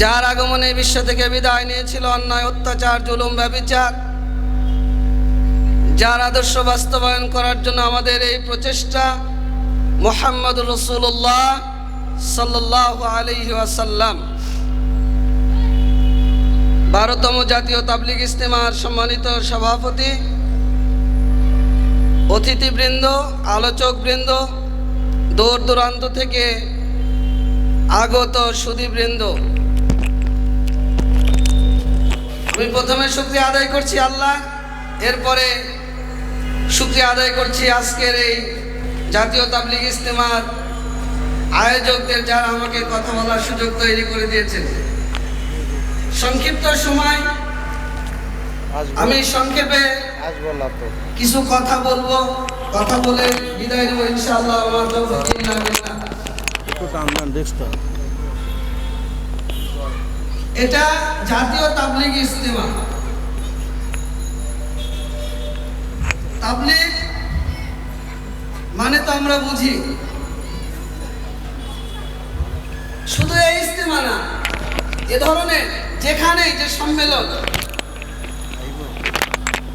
যার আগমনে বিশ্ব থেকে বিদায় নিয়েছিল অন্যায়, অত্যাচার, জুলুম, ব্যবিচার, যার আদর্শ বাস্তবায়ন করার জন্য আমাদের এই প্রচেষ্টা মোহাম্মদ রসুল্লাহ সাল্লাহ আলহি আসাল্লাম বারোতম জাতীয় তাবলিগ ইস্তেমার সম্মানিত সভাপতি, অতিথিবৃন্দ, আলোচকবৃন্দ দূর দূরান্ত থেকে আগত সুদীবৃন্দ আমি প্রথমে শুক্রিয়া আদায় করছি আল্লাহ, এরপরে শুক্রিয়া আদায় করছি আজকের এই জাতীয় তাবলিগ ইস্তেমার আয়োজকদের যারা আমাকে কথা বলার সুযোগ তৈরি করে দিয়েছেন। সংক্ষিপ্ত সময়, আমি সংক্ষেপে কিছু কথা বলব, কথা বলে বিদায় দেবো ইনশাআল্লাহ, আমার এটা জাতীয় তাবলিগ ইজতেমা। তাবলিগ মানে তো আমরা বুঝি। শুধু এই ইজতেমা না, এ ধরনের যেখানেই যে সম্মেলন,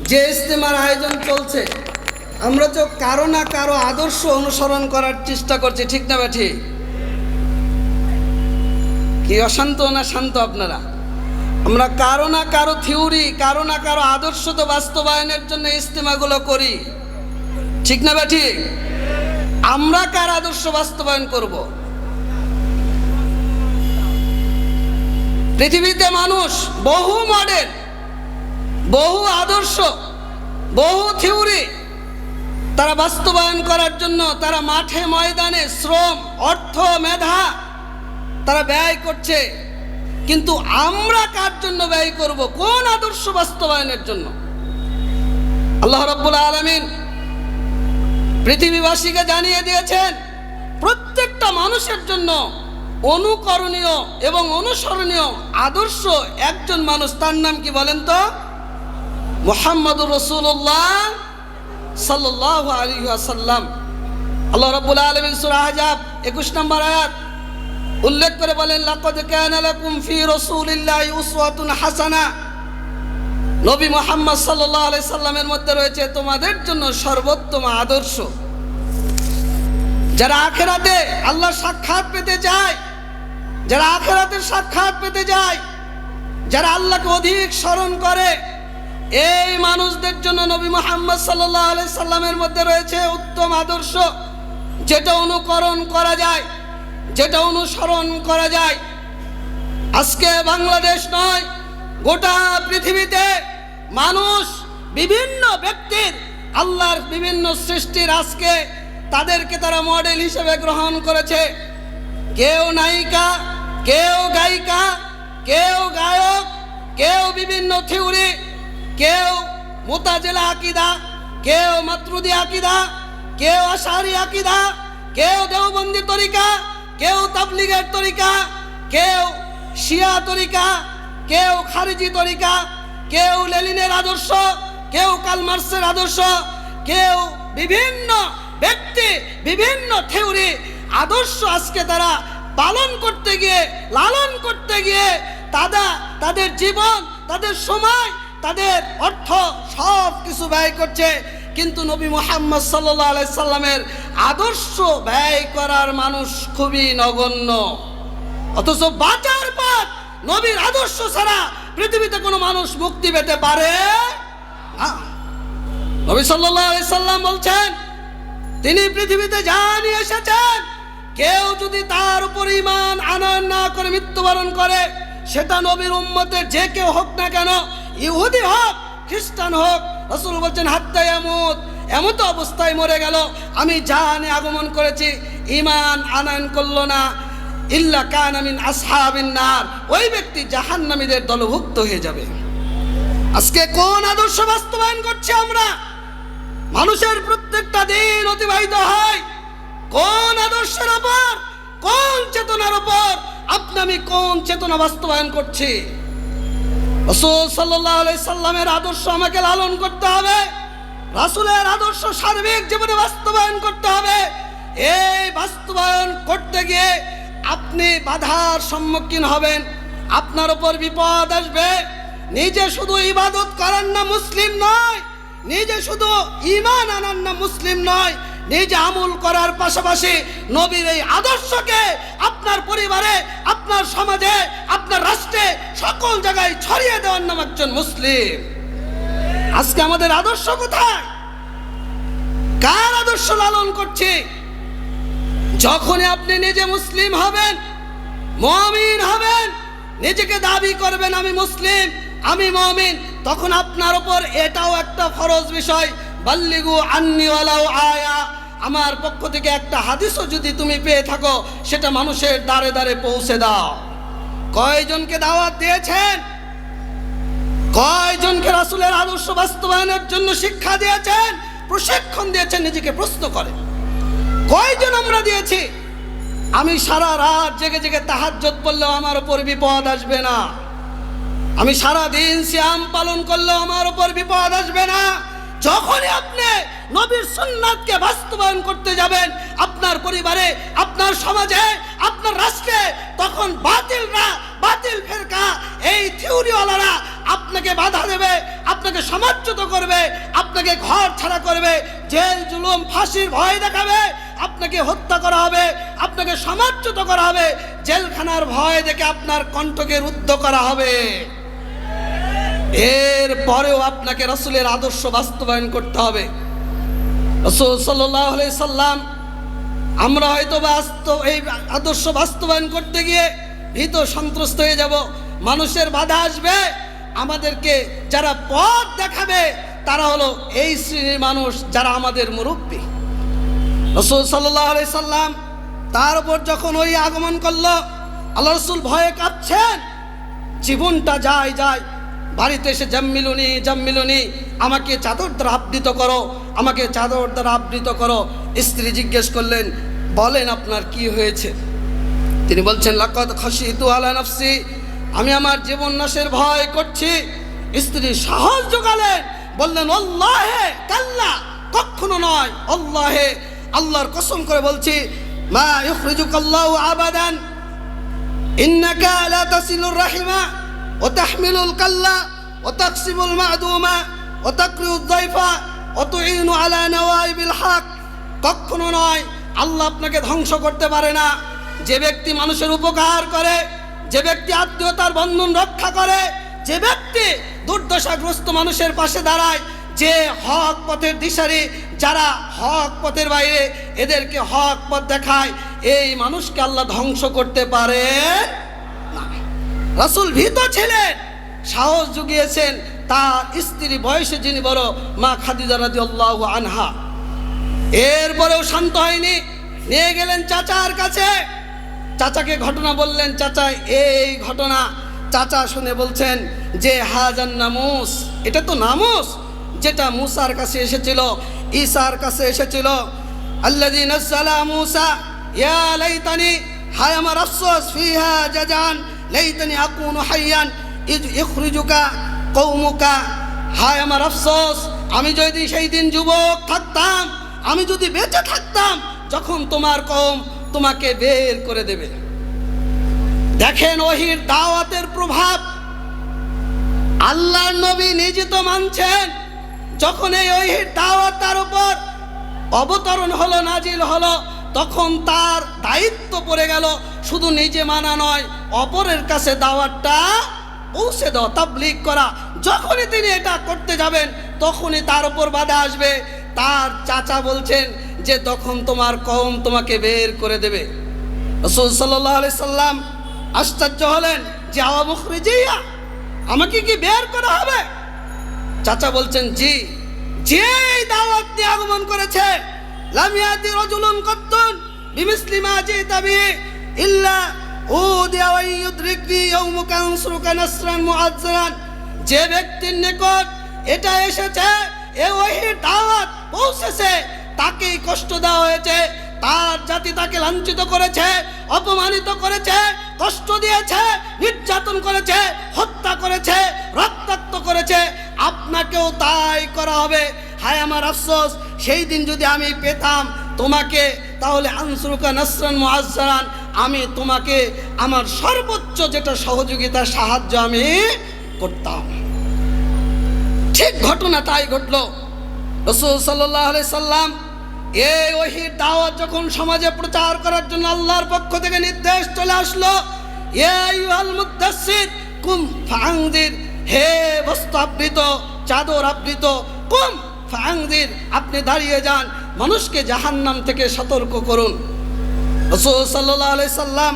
যে ইজতেমার আয়োজন চলছে, আমরা তো কারও না কারও আদর্শ অনুসরণ করার চেষ্টা করছি, ঠিক না বা ঠিক? কি অশান্ত না শান্ত আপনারা? আমরা কারও না কারও থিওরি, কারও না কারও আদর্শ তো বাস্তবায়নের জন্য ইস্তেমাগুলো করি। ঠিক না বা ঠিক আমরা কার আদর্শ বাস্তবায়ন করব? পৃথিবীতে মানুষ বহু মডেল বহু আদর্শ, বহু থিওরি। তারা বাস্তবায়ন করার জন্য তারা মাঠে ময়দানে শ্রম, অর্থ, মেধা তারা ব্যয় করছে। কিন্তু আমরা কার জন্য ব্যয় করব? কোন আদর্শ বাস্তবায়নের জন্য? আল্লাহ রব্বুল আলমিন পৃথিবীবাসীকে জানিয়ে দিয়েছেন, প্রত্যেকটা মানুষের জন্য অনুকরণীয় এবং অনুসরণীয় আদর্শ একজন মানুষ, তার নাম কি বলেন তো? মোহাম্মদুর রসুল্লাহ সাল্লাহ আলী আসাল্লাম আল্লাহ রব্বুল আলমিন সুরা আহজাব একুশ নম্বর আয়াত। উল্লেখ করে বলেন, লাকদ কানা লাকুম ফি রাসূলিল্লাহি উসওয়াতুন হাসানা। নবী মুহাম্মদ সাল্লাল্লাহু আলাইহি সাল্লামের মধ্যে রয়েছে, তোমাদের জন্য সর্বোত্তম আদর্শ। যারা আখেরাতে আল্লাহর সাক্ষাৎ পেতে চায়, যারা আখেরাতের সাক্ষাৎ পেতে যায় যারা আল্লাহকে অধিক স্মরণ করে, এই মানুষদের জন্য নবী মুহাম্মদ সাল্লাল্লাহু আলাইহি সাল্লামের মধ্যে রয়েছে উত্তম আদর্শ, যেটা অনুকরণ করা যায়। যেটা অনুসরণ করা যায়। আজকে বাংলাদেশ নয়, গোটা পৃথিবীতে মানুষ বিভিন্ন ব্যক্তির আল্লাহর বিভিন্ন সৃষ্টির আজকে তাদেরকে তারা মডেল হিসেবে গ্রহণ করেছে। কেউ নায়িকা, কেউ গায়িকা, কেউ গায়ক, কেউ বিভিন্ন থিউরি কেউ মোতাজেলা আকিদা, কেউ মাতৃদি আকিদা, কেউ আশারি আকিদা, কেউ দেওবন্দি তরিকা কেউ তাবলিগের তরিকা, কেউ শিয়া তরিকা, কেউ খারিজি তরিকা, কেউ লেলিনের আদর্শ, কেউ কালমার্সের আদর্শ, কেউ বিভিন্ন ব্যক্তি, বিভিন্ন থিওরি, আদর্শ আজকে তারা পালন করতে গিয়ে, লালন করতে গিয়ে তারা তাদের জীবন, তাদের সময়, তাদের অর্থ সব কিছু ব্যয় করছে। কিন্তু নবী মোহাম্মদ সাল্লাহ সাল্লামের আদর্শ ব্যয় করার মানুষ খুবই নগণ্য। অথচ বাঁচার পর নবীর আদর্শ ছাড়া পৃথিবীতে কোনো মানুষ মুক্তি পেতে পারে নবী সাল্লাহ সাল্লাম বলছেন, তিনি পৃথিবীতে যা নিয়ে এসেছেন, কেউ যদি তার উপর ইমান আনয়ন না করে মৃত্যুবরণ করে, সেটা নবীর উম্মতের যে কেউ হোক না কেন, ইহুদি হোক খ্রিস্টান হোক, রসুল বলছেন, হাত্তা এমত এমত অবস্থায় মরে গেল। আমি জাহানে আগমন করেছি ইমান আনয়ন করল না। ইল্লা কান আমিন আসহাবিন নার। ওই ব্যক্তি জাহান্নামীদের দলভুক্ত হয়ে যাবে। আজকে কোন আদর্শ বাস্তবায়ন করছি আমরা? মানুষের প্রত্যেকটা দিন অতিবাহিত হয়। কোন আদর্শের ওপর, কোন চেতনার ওপর, আপনি আমি কোন চেতনা বাস্তবায়ন করছি? রসুল সাল্লাহ সাল্লামের আদর্শ আমাকে লালন করতে হবে। রাসুলের আদর্শ সার্বিক জীবনে বাস্তবায়ন করতে হবে। এই বাস্তবায়ন করতে গিয়ে আপনি বাধার সম্মুখীন হবেন। আপনার উপর বিপদ আসবে। নিজে শুধু ইবাদত করার না মুসলিম নয়। নিজে শুধু ইমান আনার না মুসলিম নয়। নিজে আমল করার পাশাপাশি নবীর এই আদর্শকে আপনার পরিবারে, আপনার সমাজে, আপনার রাষ্ট্রে সকল জায়গায় ছড়িয়ে দেওয়ার নাম একজন মুসলিম। আজকে আমাদের আদর্শ কোথায়? কার আদর্শ লালন করছে? যখনই আপনি নিজে মুসলিম হবেন, মমিন হবেন, নিজেকে দাবি করবেন, আমি মুসলিম, আমি মমিন, তখন আপনার উপর এটাও একটা ফরজ বিষয়, বাল্লিগু আন্নিওয়ালাও আয়া আমার পক্ষ থেকে একটা হাদিসও যদি তুমি পেয়ে থাকো, সেটা মানুষের দ্বারে দ্বারে পৌঁছে দাও। কয়জনকে দাওয়াত দিয়েছেন? কয়জনকে রাসূলের আদর্শ বাস্তবায়নের জন্য শিক্ষা দিয়েছেন? প্রশিক্ষণ দিয়েছেন, নিজেকে প্রশ্ন করে কয়জন আমরা দিয়েছি? আমি সারা রাত জেগে জেগে তাহাজ্জত পড়লেও আমার উপর বিপদ আসবে না। আমি সারা দিন শ্যাম পালন করলেও আমার উপর বিপদ আসবে না। যখনই আপনি নবীর সুন্নাতকে বাস্তবায়ন করতে যাবেন, আপনার পরিবারে, আপনার সমাজে, আপনার রাষ্ট্রে, তখন বাতিলরা, বাতিল ফেরকা, এই থিওরিওয়ালারা আপনাকে বাধা দেবে, আপনাকে সমাজ্যত করবে, আপনাকে ঘর ছাড়া করবে, জেল, জুলুম, ফাঁসির ভয় দেখাবে, আপনাকে হত্যা করা হবে, আপনাকে সমাজ্যত করা হবে, জেলখানার ভয় দেখে আপনার কণ্ঠকে রুদ্ধ করা হবে। এর পরেও আপনাকে রসুলের আদর্শ বাস্তবায়ন করতে হবে। রসুল সাল্লাম, আমরা হয়তো বাস্তব এই আদর্শ বাস্তবায়ন করতে গিয়ে ভীত সন্ত্রস্ত হয়ে যাব। মানুষের বাধা আসবে। আমাদেরকে যারা পথ দেখাবে, তারা হলো এই শ্রেণির মানুষ যারা আমাদের মুরব্বী। রসুল সাল্লাহ সাল্লাম তার উপর যখন ওই আগমন করল, আল্লাহ রসুল ভয়ে কাঁপছেন জীবনটা যায় যায়। বাড়িতে এসে জাম্মিলুনি জাম্মিলুনি, আমাকে চাদর দ্বারা আবৃত করো, আমাকে চাদর দ্বারা আবৃত করো। স্ত্রী জিজ্ঞেস করলেন, বলেন আপনার কি হয়েছে? তিনি বলছেন লাকত খসি তু আলা নফসি, আমি আমার জীবন নাশের ভয় করছি। স্ত্রী সাহস জোগালেন বললেন অল্লাহে কাল্লা, কখনো নয় অল্লাহে আল্লাহর কসম করে বলছি, মা ইখরিজুকাল্লাহু আবাদান, ইন্নাকা লা তাসিলুর রাহিমা। তাকসিমুল মা'দুমা ওয়া তাকরিউদ দাইফা ওয়া তুইনু আলা নাওয়াইবিল হক কখনো নয়, আল্লাহ আপনাকে ধ্বংস করতে পারে না। যে ব্যক্তি মানুষের উপকার করে, যে ব্যক্তি আত্মীয়তার বন্ধন রক্ষা করে, যে ব্যক্তি দুর্দশাগ্রস্ত মানুষের পাশে দাঁড়ায়, যে হক পথের দিশারি, যারা হক পথের বাইরে এদেরকে হক পথ দেখায়, এই মানুষকে আল্লাহ ধ্বংস করতে পারে। রাসূল ভীত ছিলেন। সাহস জুগিয়েছেন তার স্ত্রী বয়সে যিনি বড়, মা খাদিজা রাদিয়াল্লাহু আনহা। এরপরেও শান্ত হয়নি, নিয়ে গেলেন চাচার কাছে। চাচাকে ঘটনা বললেন, চাচা, এই ঘটনা। চাচা শুনে বলছেন যে, হাজান নামুস। এটা তো নামুস, যেটা মুসার কাছে এসেছিল, ঈসার কাছে এসেছিল। নাযালা মুসা, ইয়া লাইতানি, হায় আমার আফসোস, ফিহা জাজান লাইতানি আকুনু হাইয়ান ইজ ইখরিজুকা কওমুকা। হায় আমার আফসোস, আমি যদি সেই দিন যুবক থাকতাম, আমি যদি বেঁচে থাকতাম, যখন তোমার কম তোমাকে বের করে দেবে। দেখেন ওহির দাওয়াতের প্রভাব। আল্লাহর নবী নিজে তো মানছেন, যখন এই ওহির দাওয়াত তার উপর অবতরণ হলো, নাজিল হলো, তখন তার দায়িত্ব পড়ে গেল শুধু নিজে মানা নয়, অপরের কাছে দাওয়াতটা পৌঁছে দেওয়া তাবলিগ করা। যখনই তিনি এটা করতে যাবেন, তখনই তার উপর বাধা আসবে। তার চাচা বলছেন যে, তখন তোমার কম তোমাকে বের করে দেবে। রসুল সাল্লাহ আলি সাল্লাম আশ্চর্য হলেন যে, আওয়া মুখরিজিয়া, আমাকে কি বের করা হবে? চাচা বলছেন, জি যে দাওয়াত নিয়ে আগমন করেছে লামিয়াতি রজুলুন কত্তুন বিমিসলি মা জিতা বি ইল্লা যে ব্যক্তির নিকট এটা এসেছে, এ পৌঁছেছে, তাকেই কষ্ট দেওয়া হয়েছে, তার জাতি তাকে লাঞ্ছিত করেছে, অপমানিত করেছে, কষ্ট দিয়েছে, নির্যাতন করেছে, হত্যা করেছে, রক্তাক্ত করেছে। আপনাকেও তাই করা হবে। হায় আমার আফসোস, সেই দিন যদি আমি পেতাম তোমাকে, তাহলে আনসুরুকা নাসরান মুআজ্জারান আমি তোমাকে আমার সর্বোচ্চ যেটা সহযোগিতা সাহায্য আমি করতাম। ঠিক ঘটনা তাই ঘটলো। রসুল সাল্লাহ সাল্লাম এই ওহির দাওয়াত যখন সমাজে প্রচার করার জন্য আল্লাহর পক্ষ থেকে নির্দেশ চলে আসলো কুম ফাংদির হে বস্ত্র আবৃত, চাদর আবৃত, কুম ফাংদির আপনি দাঁড়িয়ে যান, মানুষকে জাহান্নাম থেকে সতর্ক করুন। রসুল সাল্লাহ সাল্লাম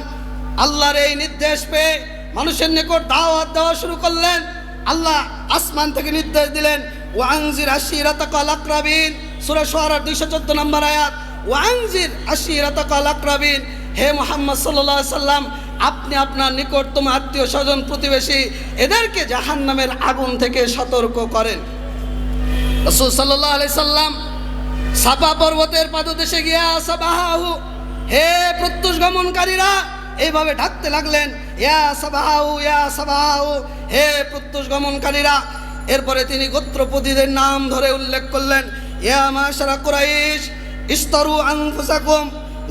আল্লাহর এই নির্দেশ পেয়ে মানুষের নিকট দাওয়াত দেওয়া শুরু করলেন। আল্লাহ আসমান থেকে নির্দেশ দিলেন ওয়াংজির আশিরাতাকাল আকরাবিন সূরা শুআরা 214 নম্বর আয়াত ওয়াংজির আশিরাতাকাল আকরাবিন হে মুহাম্মদ আলাইহি সাল্লাম, আপনি আপনার নিকটতম আত্মীয় স্বজন প্রতিবেশী এদেরকে জাহান্নামের আগুন থেকে সতর্ক করেন। রাসূল আলাইহি সাল্লাম সাপা পর্বতের পাদদেশে গিয়া সাবাহাহু হে প্রত্যুষ গমনকারীরা এইভাবে ঢাকতে লাগলেন, ইয়া সাবাহাউ ইয়া সাবাহাউ। হে প্রত্যুষ গমনকারীরা এরপরে তিনি গোত্রপতিদের নাম ধরে উল্লেখ করলেন, ইয়া মাশারা কুরাইশ ইস্তরু আনফুসাকুম,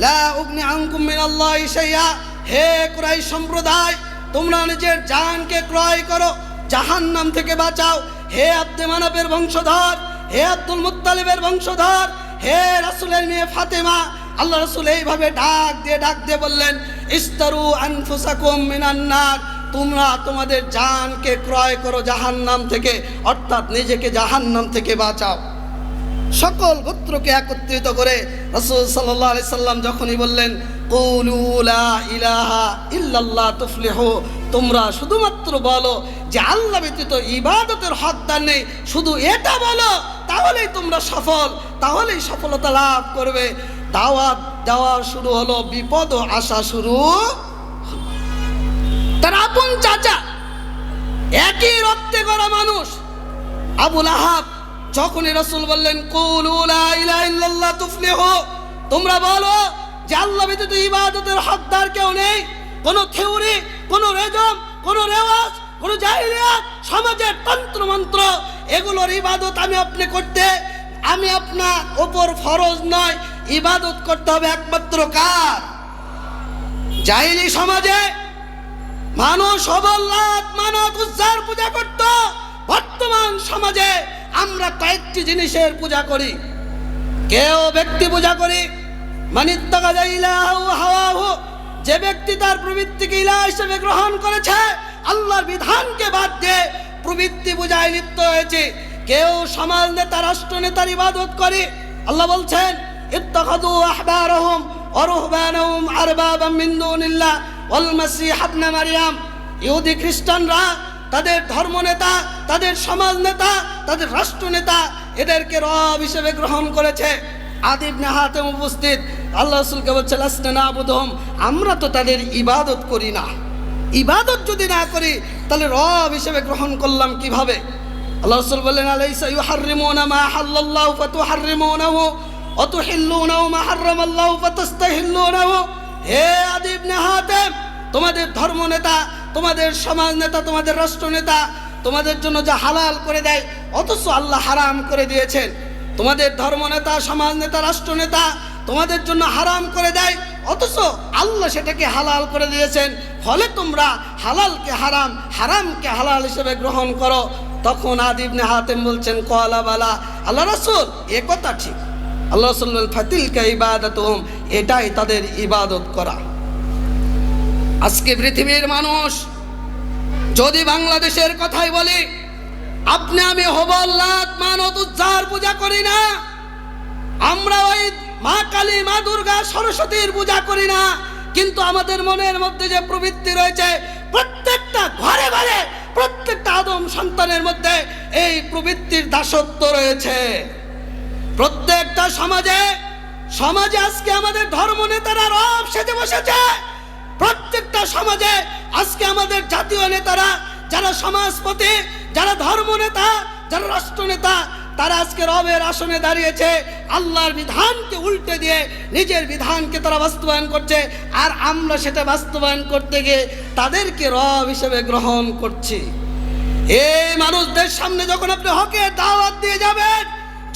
লা উগনি আনকুম মিনাল্লাহি শাইয়া হে কুরাইশ সম্প্রদায়, তোমরা নিজের জানকে ক্রয় করো, জাহান্নাম থেকে বাঁচাও। হে আব্দে মানবের বংশধর, হে আব্দুল মুত্তালিবের বংশধর, হে রাসূলের মেয়ে ফাতেমা আল্লাহ রসুল এইভাবে ডাক দিয়ে ডাক দিয়ে বললেন, ইস্তারু আনফুসাকুম মিনান নার, তোমরা তোমাদের জানকে ক্রয় করো জাহান্নাম থেকে, অর্থাৎ নিজেকে জাহান্নাম থেকে বাঁচাও। সকল গোত্রকে একত্রিত করে রসুল সাল্লাহ সাল্লাম যখনই বললেন ইলাহা ইল্লাল্লাহ তুফলিহু, তোমরা শুধুমাত্র বলো যে আল্লাহ ব্যতীত ইবাদতের হকদার নেই, শুধু এটা বলো, তাহলেই তোমরা সফল, তাহলেই সফলতা লাভ করবে। দাওয়াত দেওয়া শুরু হলো, বিপদ আসা শুরু তার আপন চাচা, একই রক্তে করা মানুষ, আবুল আহাব যখনই রসুল বললেন, কুলু তোমরা বলো যে আল্লাহ ব্যতীত ইবাদতের হকদার কেউ নেই। কোন থিওরি, কোন রেজম, কোন রেওয়াজ, কোন জাহিলিয়াত, সমাজের তন্ত্র মন্ত্র এগুলোর ইবাদত আমি আপনি করতে, আমি আপনার ওপর ফরজ নয় ইবাদত করতে হবে একমাত্র কার? জাহিলি সমাজে মানুষ অবল্লাদ মানত উজ্জার পূজা করত। বর্তমান সমাজে আমরা কয়েকটি জিনিসের পূজা করি। কেউ ব্যক্তি পূজা করি। যে ব্যক্তি তার প্রবৃত্তিকে ইলাহ হিসেবে গ্রহণ করেছে, আল্লাহর বিধানকে বাদ দিয়ে প্রবৃত্তি পূজায় লিপ্ত হয়েছে। কেউ সমাজ নেতা, রাষ্ট্র নেতার ইবাদত করে। আল্লাহ বলছেন আহবারহুম ওয়া রুহবানাহুম আরবাবাম মিন দুনিল্লাহ ওয়াল মাসিহ ইবনে মারইয়াম ইহুদি খ্রিস্টানরা তাদের ধর্ম নেতা তাদের সমাজ নেতা তাদের রাষ্ট্র নেতা এদেরকে রব হিসেবে গ্রহণ করেছে। আদিবনে হাতেম উপস্থিত। আল্লাহ রসুলকে বলছে, লাসনা নাবুদহুম। আমরা তো তাদের ইবাদত করি না। ইবাদত যদি না করি, তাহলে রব হিসেবে গ্রহণ করলাম কীভাবে? আল্লাহ রসুল বললেন, আলাইসা ইউহাররিমুনা মা হাল্লাল্লাহু ফাতুহাররিমুনাহু। ওয়া হে আদি ইবনে হাতেম, তোমাদের ধর্ম নেতা তোমাদের সমাজ নেতা তোমাদের রাষ্ট্র নেতা তোমাদের জন্য যা হালাল করে দেয়, অথচ আল্লাহ হারাম করে দিয়েছেন। তোমাদের ধর্ম নেতা সমাজ নেতা রাষ্ট্র নেতা তোমাদের জন্য হারাম করে দেয়, অথচ আল্লাহ সেটাকে হালাল করে দিয়েছেন। ফলে তোমরা হালালকে হারাম, হারামকে হালাল হিসেবে গ্রহণ করো। তখন আদিবনে হাতেম বলছেন, কলা বালা, আল্লাহ রাসুল, এ কথা ঠিক। আল্লাহ রসুল ফাতিলকা ইবাদত এটাই তাদের ইবাদত করা। আজকে পৃথিবীর মানুষ যদি বাংলাদেশের কথাই বলি, আপনি আমি হবল্লাত মানত উজ্জার পূজা করি না, আমরা ওই মা কালী, মা দুর্গা, সরস্বতীর পূজা করি না, কিন্তু আমাদের মনের মধ্যে যে প্রবৃত্তি রয়েছে, প্রত্যেকটা ঘরে ঘরে প্রত্যেকটা আদম সন্তানের মধ্যে এই প্রবৃত্তির দাসত্ব রয়েছে। প্রত্যেকটা সমাজে সমাজে আজকে আমাদের ধর্ম নেতারা রব সেজে বসেছে। প্রত্যেকটা সমাজে আজকে আমাদের জাতীয় নেতারা, যারা সমাজপতি, যারা ধর্ম নেতা, যারা রাষ্ট্র নেতা, তারা আজকে রবের আসনে দাঁড়িয়েছে। আল্লাহর বিধানকে উল্টে দিয়ে নিজের বিধানকে তারা বাস্তবায়ন করছে। আর আমরা সেটা বাস্তবায়ন করতে গিয়ে তাদেরকে রব হিসেবে গ্রহণ করছি। এই মানুষদের সামনে যখন আপনি হকের দাওয়াত দিয়ে যাবেন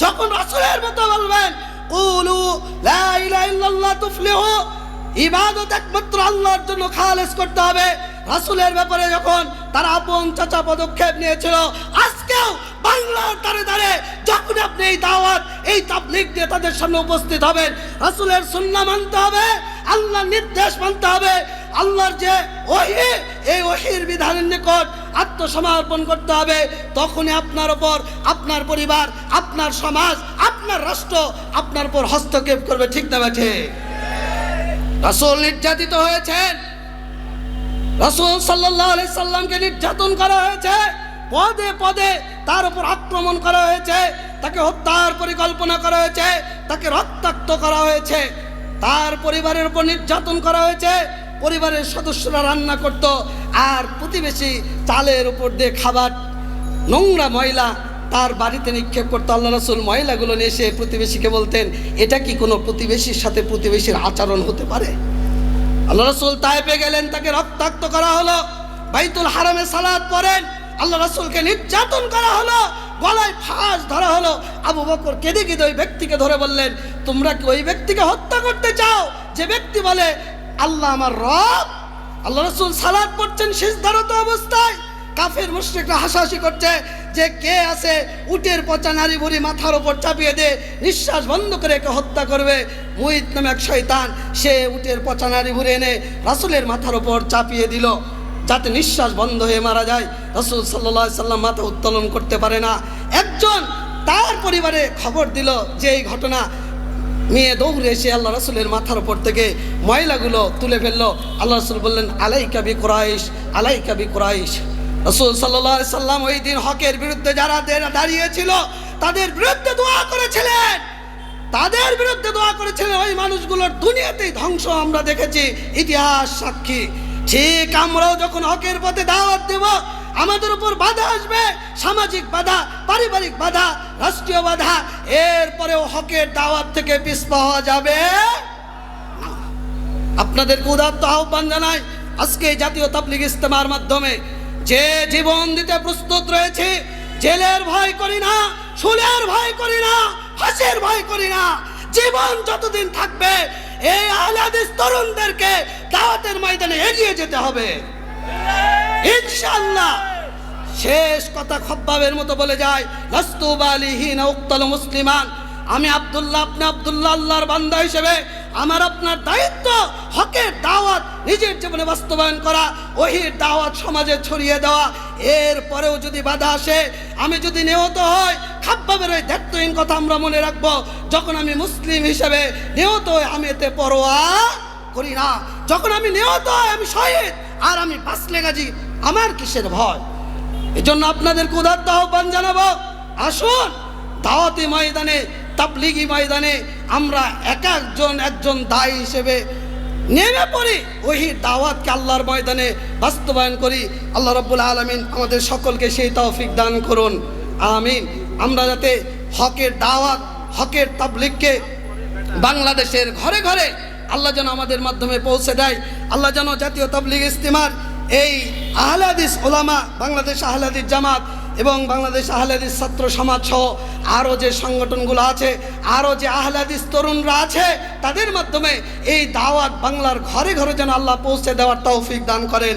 যখন রাসূলের মতো বলবেন, কুলু লা ইলাহা ইল্লাল্লাহ তুফলিহু ইবাদত একমাত্র আল্লাহর জন্য খালেস করতে হবে। রাসূলের ব্যাপারে যখন তারা আপন চাচা পদক্ষেপ নিয়েছিল, আজকেও বাংলার তারে তারে যখন আপনি এই দাওয়াত, এই তাবলিগ দিয়ে তাদের সামনে উপস্থিত হবেন, রাসুলের সুন্নাহ মানতে হবে। আল্লাহর নির্দেশ মানতে হবে। আল্লাহর যে ওহি, এই ওহির বিধানের নিকট আত্মসমর্পণ করতে হবে। তখনই আপনার ওপর আপনার পরিবার, আপনার সমাজ, আপনার রাষ্ট্র, আপনার উপর হস্তক্ষেপ করবে। ঠিক না ঠিক? রাসূল নির্যাতিত হয়েছেন। রাসূল আলাইহি সাল্লামকে নির্যাতন করা হয়েছে। পদে পদে তার উপর আক্রমণ করা হয়েছে। তাকে হত্যার পরিকল্পনা করা হয়েছে। তাকে রক্তাক্ত করা হয়েছে। তার পরিবারের উপর নির্যাতন করা হয়েছে। পরিবারের সদস্যরা রান্না করত আর প্রতিবেশী চালের উপর দিয়ে খাবার। নোংরা ময়লা তার বাড়িতে নিক্ষেপ করতো। আল্লাহ রসুল ময়লাগুলো নিয়ে এসে প্রতিবেশীকে বলতেন, এটা কি কোনো প্রতিবেশীর সাথে প্রতিবেশীর আচরণ হতে পারে? আল্লাহ রসুল তাইপে গেলেন, তাকে রক্তাক্ত করা হলো। বাইতুল হারামে সালাদ পড়েন। আল্লাহ রসুলকে নির্যাতন করা হলো। গলায় ফাঁস ধরা হলো। আবু বকর কেঁদে কেঁদে ওই ব্যক্তিকে ধরে বললেন, তোমরা কি ওই ব্যক্তিকে হত্যা করতে চাও? যে ব্যক্তি বলে, আল্লাহ আমার রব, আল্লাহ রসুল সালাদ পড়ছেন শেষধারত অবস্থায়। কাফের মুশ্রিকরা হাসাহাসি করছে যে কে আছে উটের পচা নারী বুড়ি মাথার ওপর চাপিয়ে দে নিঃশ্বাস বন্ধ করে একে হত্যা করবে। মুহিত নামে এক শয়তান, সে উটের পচা নারী বুড়ি এনে রাসুলের মাথার ওপর চাপিয়ে দিল। যাতে নিঃশ্বাস বন্ধ হয়ে মারা যায়। রসুল সাল্লাহ সাল্লাম মাথা উত্তোলন করতে পারে না। একজন তার পরিবারে খবর দিল যে এই ঘটনা, মেয়ে দৌড়ে এসে আল্লাহ রসুলের মাথার উপর থেকে ময়লাগুলো তুলে ফেলল। আল্লাহ রসুল বললেন আলাই কাবি কোরাইশ আলাই কাবি কোরাইশ। রসুল সাল্লাহ সাল্লাম ওই দিন হকের বিরুদ্ধে যারা দাঁড়িয়েছিল, তাদের বিরুদ্ধে দোয়া করেছিলেন। তাদের বিরুদ্ধে দোয়া করেছিলেন ওই মানুষগুলোর দুনিয়াতেই ধ্বংস আমরা দেখেছি। ইতিহাস সাক্ষী। ঠিক, আমরাও যখন হকের পথে দাওয়াত দেব, আমাদের উপর বাধা আসবে সামাজিক বাধা, পারিবারিক বাধা, রাষ্ট্রীয় বাধা, এরপরেও হকের দাওয়াত থেকে পিছপা হওয়া যাবে না। আপনাদেরকে উদাত্ত আহ্বান জানাই, আজকে জাতীয় তাবলিগ ইস্তেমার মাধ্যমে যে জীবন দিতে প্রস্তুত রয়েছে, জেলের ভয় করি না সুলের ভয় করি না হাসির ভয় করি না, জীবন যতদিন থাকবে এই আহলাদিস তরুণদেরকে দাওয়াতের ময়দানে এগিয়ে যেতে হবে। ইনশাআল্লাহ। শেষ কথা খব্বাবের মতো বলে যায়, লাস্তু বালিহীন উক্তল মুসলিমান। আমি আবদুল্লাহ, আপনি আব্দুল্লাহ আল্লাহর বান্দা হিসেবে আমার আপনার দায়িত্ব, হকের দাওয়াত নিজের জীবনে বাস্তবায়ন করা, ওহির দাওয়াত সমাজে ছড়িয়ে দেওয়া। এরপরেও যদি বাধা আসে, আমি যদি নিহত হই খাব্বাবের ওই দায়িত্বহীন কথা আমরা মনে রাখব, যখন আমি মুসলিম হিসেবে নিহত হই, আমি এতে পরোয়া করি না। যখন আমি নিহত হই, আমি শহীদ, আর আমি বাঁচলে গাজি, আমার কিসের ভয়? এজন্য আপনাদের উদাত্ত আহ্বান জানাব। আসুন, দাওয়াতি ময়দানে তাবলিগি ময়দানে আমরা এক একজন একজন দায়ী হিসেবে নেমে পড়ি। ওই দাওয়াতকে আল্লাহর ময়দানে বাস্তবায়ন করি। আল্লাহ রব্বুল আলমিন আমাদের সকলকে সেই তৌফিক দান করুন। আমিন। আমরা যাতে হকের দাওয়াত, হকের তাবলিগকে বাংলাদেশের ঘরে ঘরে আল্লাহ যেন আমাদের মাধ্যমে পৌঁছে দেয়। আল্লাহ যেন জাতীয় তবলিগ ইস্তেমার এই আহলাদিস ওলামা বাংলাদেশ আহলাদিস জামাত এবং বাংলাদেশ আহলাদিস ছাত্র সমাজ সহ আরও যে সংগঠনগুলো আছে আরও যে আহলাদিস তরুণরা আছে, তাদের মাধ্যমে এই দাওয়াত বাংলার ঘরে ঘরে যেন আল্লাহ পৌঁছে দেওয়ার তৌফিক দান করেন।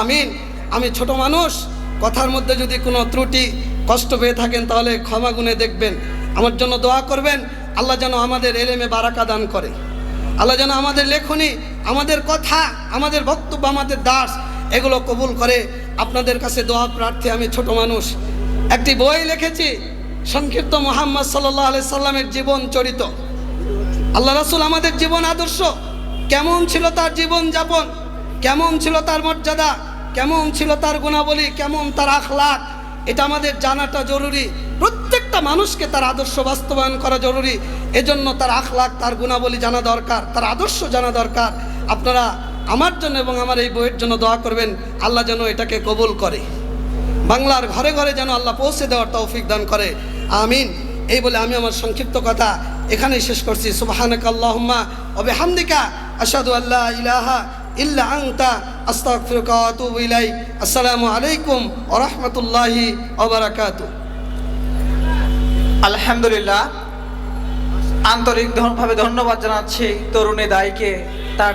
আমিন। আমি ছোট মানুষ, কথার মধ্যে যদি কোনো ত্রুটি, কষ্ট পেয়ে থাকেন তাহলে ক্ষমা গুণে দেখবেন। আমার জন্য দোয়া করবেন, আল্লাহ যেন আমাদের এলেমে বারাকা দান করে। আল্লাহ যেন আমাদের লেখনী, আমাদের কথা, আমাদের বক্তব্য, আমাদের দাস এগুলো কবুল করে আপনাদের কাছে দোয়া প্রার্থী, আমি ছোট মানুষ। একটি বই লিখেছি, সংক্ষিপ্ত মোহাম্মদ সাল্লাহ আলি সাল্লামের জীবন চরিত। আল্লাহ রাসুল আমাদের জীবন আদর্শ। কেমন ছিল তার জীবন যাপন? কেমন ছিল তার মর্যাদা? কেমন ছিল তার গুণাবলী? কেমন তার আখলাক? এটা আমাদের জানাটা জরুরি। প্রত্যেকটা মানুষকে তার আদর্শ বাস্তবায়ন করা জরুরি। এজন্য তার আখলাক, তার গুণাবলী জানা দরকার, তার আদর্শ জানা দরকার। আপনারা আমার জন্য এবং আমার এই বইয়ের জন্য দোয়া করবেন, আল্লাহ যেন এটাকে কবুল করে। বাংলার ঘরে ঘরে যেন আল্লাহ পৌঁছে দেওয়ার তৌফিক দান করে। আমিন। এই বলে আমি আমার সংক্ষিপ্ত কথা এখানেই শেষ করছি। সুবাহানক আল্লাহুম্মা ওবে হামদিকা আসাদু আল্লাহ ইলাহা ইল্লা আংতা আসসালামু আলাইকুম ওয়া রাহমাতুল্লাহি ওয়া আলহামদুলিল্লাহ। আন্তরিকভাবে ধন্যবাদ জানাচ্ছি তরুণী দায়কে তার